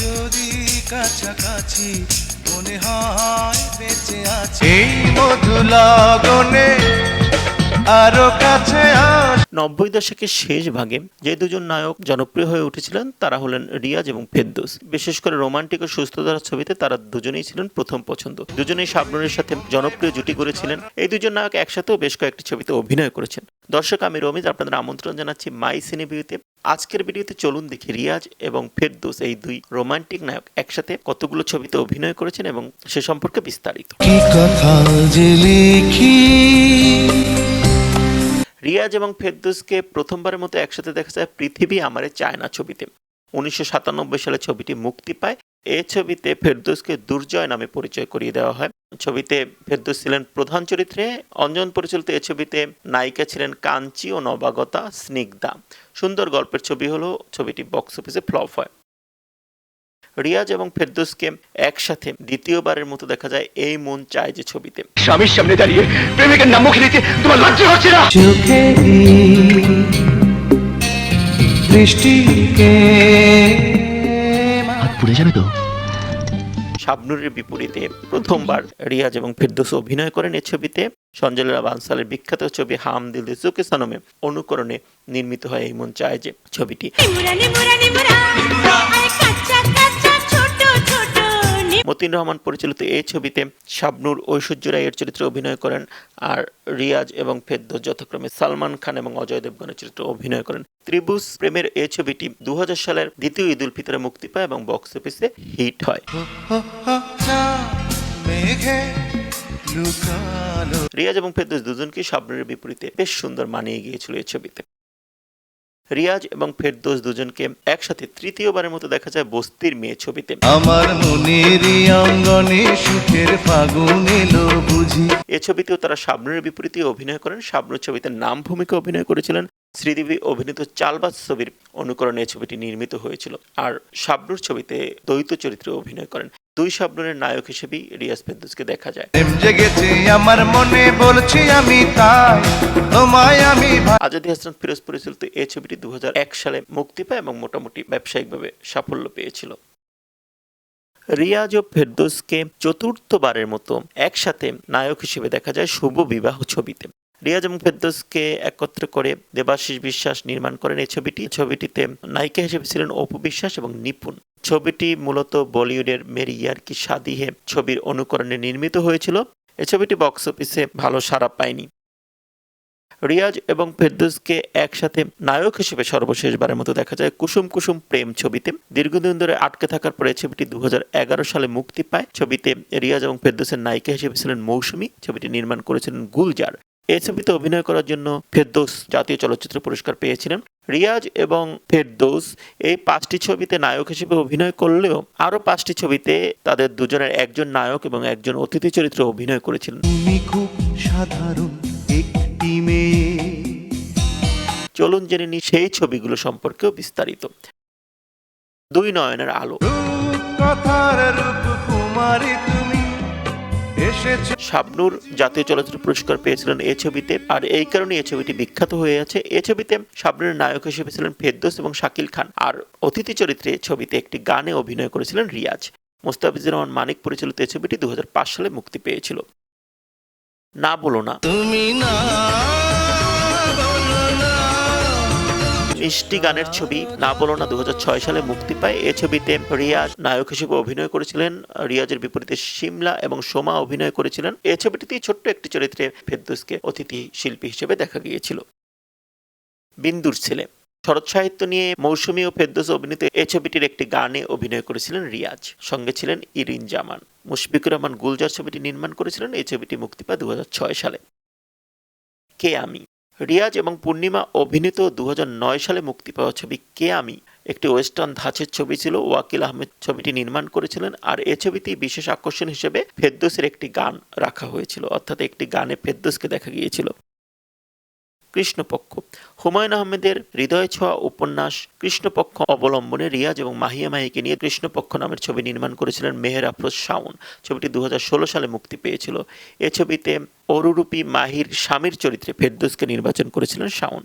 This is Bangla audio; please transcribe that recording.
যদি কাছাকাছি মনে হয় বেঁচে আছে। এই মধু লগনে আরও কাছে আস নব্বই দশকের শেষ ভাগে যে দুজন নায়ক জনপ্রিয় হয়ে উঠেছিলেন তারা হলেন রিয়াজ এবং ফেরদৌস। বিশেষ করে রোমান্টিক ও সুস্থতার ছবিতে তারা দুজনেই ছিলেন প্রথম পছন্দ। দুজনেই শাবনুরের সাথে জনপ্রিয় জুটি করেছিলেন এই দুজন নায়ক একসাথেও বেশ কয়েকটি ছবিতে অভিনয় করেছেন। দর্শক আমি রমিজ আপনাদের আমন্ত্রণ জানাচ্ছি মাই সিনে ভিউতে আজকের ভিডিওতে চলুন দেখি রিয়াজ এবং ফেরদৌস এই দুই রোমান্টিক নায়ক একসাথে কতগুলো ছবিতে অভিনয় করেছেন এবং সে সম্পর্কে বিস্তারিত। রিয়াজ এবং ফেরদৌসকে প্রথমবারের মতো একসাথে দেখা যায় পৃথিবী আমারে চায়না ছবিতে। উনিশশো সাতানব্বই সালে ছবিটি মুক্তি পায়। এ ছবিতে ফেরদৌসকে দুর্জয় নামে পরিচয় করিয়ে দেওয়া হয়। ছবিতে ফেরদৌস ছিলেন প্রধান চরিত্রে। অঞ্জন পরিচালিত এই ছবিতে নায়িকা ছিলেন কাঞ্চি ও নবাগতা স্নিগ্ধা। সুন্দর গল্পের ছবি হলো ছবিটি বক্স অফিসে ফ্লপ হয়। রিয়াজ এবং ফেরদৌসকে একসাথে দ্বিতীয়বারের মতো দেখা যায় এই মন চায় যে ছবিতে। স্বামীর সামনে দাঁড়িয়ে প্রেমিকের নাম মুখে নিতে তোমার লজ্জা হচ্ছে না? চোখে দৃষ্টিকে হাত পুড়ে যাবে তো? শাবনুরের বিপরীতে প্রথমবার রিয়াজ এবং ফিরদোস অভিনয় করেন এ ছবিতে। সঞ্জয় লীলা বানসালের বিখ্যাত ছবি হাম দিল দে সানমে অনুকরণে নির্মিত হয় এই চায় যে ছবিটি। মতিন রহমান পরিচালিত এই ছবিতে শাবনুর ঐশ্বর্য রায়ের চরিত্রে অভিনয় করেন আর রিয়াজ এবং ফেরদৌস যথাক্রমে সালমান খান এবং অজয় দেবগনের চরিত্রে অভিনয় করেন। ত্রিভুজ প্রেমের এই ছবিটি দু হাজার সালের দ্বিতীয় ঈদ উল ফিতরে মুক্তি পায় এবং বক্স অফিসে হিট হয়। রিয়াজ এবং ফেরদৌস দুজনকে শাবনুরের বিপরীতে বেশ সুন্দর মানিয়ে গিয়েছিল এই ছবিতে। রিয়াজ এবং ফেরদোস দুজনকে একসাথে তৃতীয়বারের মতো দেখা যায় বস্তির মেয়ে ছবিতে। আমার মনের অঙ্গনে সুখের ফাগুন এলো বুঝি। এ ছবিতেও তারা শাবনুরের বিপরীতে অভিনয় করেন। শাবনুর ছবিতে নাম ভূমিকা অভিনয় করেছিলেন শ্রীদেবী অভিনীত চালবাজ ছবির অনুকরণে ছবিটি নির্মিত হয়েছিল আর শাবনুর ছবিতে দ্বৈত চরিত্রে অভিনয় করেন। দুই শাবনুরের নায়ক হিসেবেই রিয়াজ ফেরদৌসকে দেখা যায়। আমার মনে বলছি আমি তাই। তোমায় আমি আজাদি হাসান ফিরোজ পরিচালিত এই ছবিটি দু হাজার এক সালে মুক্তি পায় এবং মোটামুটি ব্যবসায়িকভাবে সাফল্য পেয়েছিল। রিয়াজ ও ফেরদৌসকে চতুর্থবারের মতো একসাথে নায়ক হিসেবে দেখা যায় শুভ বিবাহ ছবিতে। রিয়াজ এবং ফেরদৌসকে একত্র করে দেবাশিস বিশ্বাস নির্মাণ করেন। এই ছবিটি, ছবিটিতে নায়িকা হিসেবে ছিলেন অপু বিশ্বাস এবং নিপুণ। ছবিটি মূলত বলিউডের মেরি ইয়ার কি শাদি হে ছবির অনুকরণে নির্মিত হয়েছিল। এ ছবিটি বক্স অফিসে ভালো সাড়া পায়নি। রিয়াজ এবং ফেরদৌসকে একসাথে নায়ক হিসেবে সর্বশেষবারের মতো দেখা যায় কুসুম কুসুম প্রেম ছবিতে। দীর্ঘদিন ধরে আটকে থাকার পরে ছবিটি দু হাজার এগারো সালে মুক্তি পায়। ছবিতে রিয়াজ এবং ফেরদৌসের নায়িকা হিসেবে ছিলেন মৌসুমী। ছবিটি নির্মাণ করেছিলেন গুলজার। এই ছবিতে অভিনয় করার জন্য ফেরদৌস জাতীয় চলচ্চিত্র পুরস্কার পেয়েছিলেন। রিয়াজ এবং ফেরদৌস এই পাঁচটি ছবিতে নায়ক হিসেবে অভিনয় করলেও আরও পাঁচটি ছবিতে তাদের দুজনের একজন নায়ক এবং একজন অতিথি চরিত্রে অভিনয় করেছিলেন। সাধারণ একটি মেয়ে। চলুন জেনে নিই সেই ছবিগুলো সম্পর্কেও বিস্তারিত। দুই নয়নের আলো। কথার রূপ কুমারী শাবনুর জাতীয় চলচ্চিত্র পুরস্কার পেয়েছিলেন এই ছবিতে আর এই কারণে এই ছবিটি বিখ্যাত হয়ে আছে। এই ছবিতে শাবনুরের নায়ক হিসেবে ছিলেন ফেরদোস এবং শাকিল খান আর অতিথি চরিত্রে ছবিতে একটি গানে অভিনয় করেছিলেন রিয়াজ। মুস্তাফিজুর রহমান মানিক পরিচালিত এই ছবিটি দু হাজার পাঁচ সালে মুক্তি পেয়েছিল। না বলো না। তুমি না মিষ্টি গানের ছবি না বলো না দু সালে মুক্তি পায়। এ ছবিতে রিয়াজ নায়ক হিসেবে অভিনয় করেছিলেন। রিয়াজের বিপরীতে শিমলা এবং সোমা অভিনয় করেছিলেন। এ ছবিটিতেই ছোট্ট একটি চরিত্রে ফেরদৌসকে অতিথি শিল্পী হিসেবে দেখা গিয়েছিল। বিন্দুর ছেলে। শরৎ সাহিত্য নিয়ে মৌসুমী ও ফেরদৌস অভিনীত এ ছবিটির একটি গানে অভিনয় করেছিলেন রিয়াজ। সঙ্গে ছিলেন ইরিন জামান। মুশফিকুর রহমান গুলজার ছবিটি নির্মাণ করেছিলেন। এই ছবিটি মুক্তি পায় দু হাজার ছয় সালে। কে আমি? রিয়াজ এবং পূর্ণিমা অভিনীত দু হাজার নয় সালে মুক্তি পাওয়া ছবি কে আমি? একটি ওয়েস্টার্ন ধাঁচের ছবি ছিল, ওয়াকিল আহমেদ ছবিটি নির্মাণ করেছিলেন, আর এ ছবিতেই বিশেষ আকর্ষণ হিসেবে ফেদ্দোসের একটি গান রাখা হয়েছিল, অর্থাৎ একটি গানে ফেদ্দোসকে দেখা গিয়েছিল। কৃষ্ণপক্ষ। হুমায়ুন আহমেদের হৃদয় ছোঁয়া উপন্যাস কৃষ্ণপক্ষ অবলম্বনে রিয়াজ এবং মাহিয়া মাহিকে নিয়ে কৃষ্ণপক্ষ নামের ছবি নির্মাণ করেছিলেন মেহের আফরোজ শাওন। ছবিটি দু হাজার ষোলো সালে মুক্তি পেয়েছিল। এ ছবিতে অরুরূপী মাহির স্বামীর চরিত্রে ফেরদোসকে নির্বাচন করেছিলেন শাওন।